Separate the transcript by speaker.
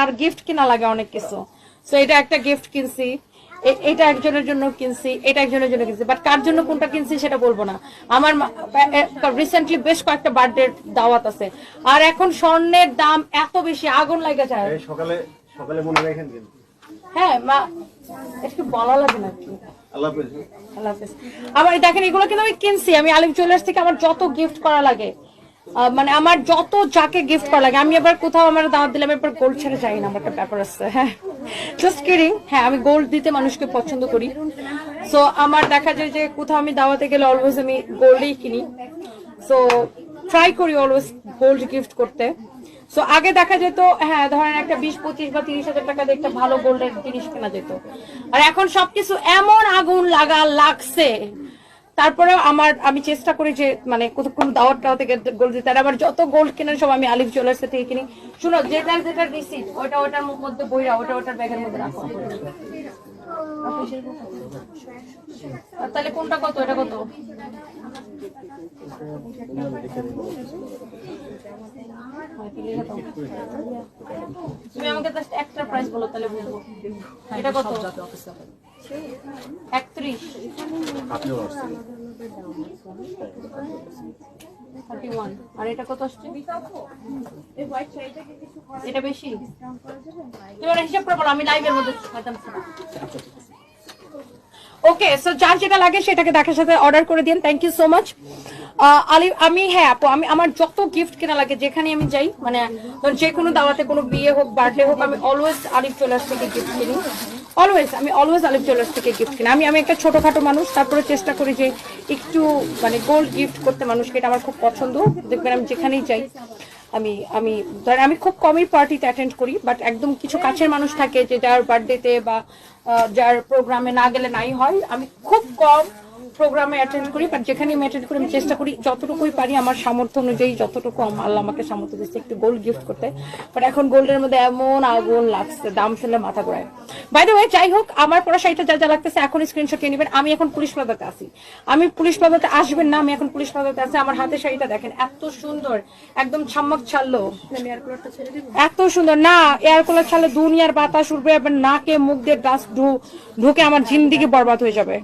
Speaker 1: আর gift কিনা লাগে অনেক কিছু। সো এটা একটা গিফট কিনছি। এটা একজনের জন্য কিনছি এটা একজনের জন্য কিনছি। বাট কার জন্য কোনটা কিনছি সেটা বলব না। আমার রিসেন্টলি বেশ কয়েকটা বার্থডে দাওয়াত আছে। আর এখন স্বর্ণের দাম এত বেশি আগুন লাগে যায়।
Speaker 2: সকালে সকালে মনে রাখেন
Speaker 1: হ্যাঁ মা একটু বলা লাগে না কি। আবার দেখেন এগুলো কিন্তু আমি কিনছি। আমি আলিম জুয়েলার্স থেকে আমার যত গিফট করা লাগে। মানে আমার যত যাকে গিফট করা লাগে, আমি এবার কোথাও আমার দাওয়াত দিলাম এবার গোল্ড ছেড়ে যাই না, আমার একটা ব্যাপার আছে হ্যাঁ। জাস্ট কিডিং হ্যাঁ আমি গোল্ড দিতে মানুষকে পছন্দ করি। সো আমার দেখা যায় যে কোথাও আমি দাওয়াতে গেলে অলওয়েজ আমি গোল্ডেই কিনি। সো ট্রাই করি অলওয়েজ গোল্ড গিফট করতে। সো আগে দেখা যেত হ্যাঁ ধরেন একটা বিশ, পঁচিশ বা তিরিশ হাজার টাকা দিয়ে একটা ভালো গোল্ডের জিনিস কেনা যেত। আর এখন সবকিছু এমন আগুন লাগা লাগছে তারপরে আমার, আমি চেষ্টা করি যে মানে কতক্ষণ দাওয়াত দাওয়া থেকে গোল দিতে। আর আমার যত গোল্ড কেনার সব আমি আলিফ জুয়েলার্স থেকে কিনি। শুনো যেটা যেটা রিসিট ওটা ওটার মধ্যে বইরা, ওটা ওটার ব্যাগের মধ্যে রাখো। তাহলে কোনটা কত? এটা কত? তুমি আমাকে জাস্ট একটা প্রাইস বলো তাহলে বুঝব এটা কত? একত্রিশ। আর এটা কত আসছে? এটা বেশি? ওরা হিসাব করে বলো আমি লাইভের মধ্যে ওকে সো যার যেটা লাগে সেটাকে দেখার সাথে অর্ডার করে দিন thank you so much Ali, আমি হ্যাঁ আপু, আমি, আমার যত গিফট কেনা লাগে, যেখানে আমি যাই মানে যে কোনো দাওয়াতে, কোনো বিয়ে হোক বার্থডে হোক, আমি অলওয়েজ আলিফ জুয়েলার্স থেকে গিফট কিনি। অলওয়েজ আমি অলওয়েজ আলিফ জুয়েলার্স থেকে গিফট কিনি। আমি আমি একটা ছোটখাটো মানুষ, তারপরে চেষ্টা করি যে একটু মানে গোল্ড গিফট করতে মানুষকে, এটা আমার খুব পছন্দ। দেখবেন আমি যেখানেই যাই। আমি আমি ধর আমি খুব কমই পার্টিতে অ্যাটেন্ড করি বাট একদম কিছু কাছের মানুষ থাকে যে যার বার্থডেতে বা যার প্রোগ্রামে না গেলে নাই হয়, আমি খুব কম প্রোগ্রামে অ্যাটেন্ড করি বাট যেখানে আমি অ্যাটেন্ড করি আমি চেষ্টা করি যতটুকুই পারি আমার সামর্থ্য অনুযায়ী যতটুকু আল্লাহ আমাকে সামর্থ্য দিচ্ছে একটু গোল্ড গিফট করতে। বাট এখন গোল্ডের মধ্যে এমন আগুন লাগছে দাম শুনলে মাথা ঘোরায়। বাই দ্য ওয়ে যাই হোক আমার পড়া শাড়িটা যা যা লাগতেছে এখন স্ক্রিনশট নিয়ে নেবেন। আমি এখন পুলিশ প্লাজাতে আছি। আমি পুলিশ প্লাজাতে আসবেন না আমি এখন পুলিশ প্লাজাতে আছি। আমার হাতে শাড়িটা দেখেন এত সুন্দর একদম ছাম্মাক ছাড়লো। এত সুন্দর না এয়ার কুলার ছাড়লে দুনিয়ার বাতাস উঠবে নাকে মুখ দিয়ে গাছ ঢুকে আমার জিন্দিগি বরবাদ হয়ে যাবে।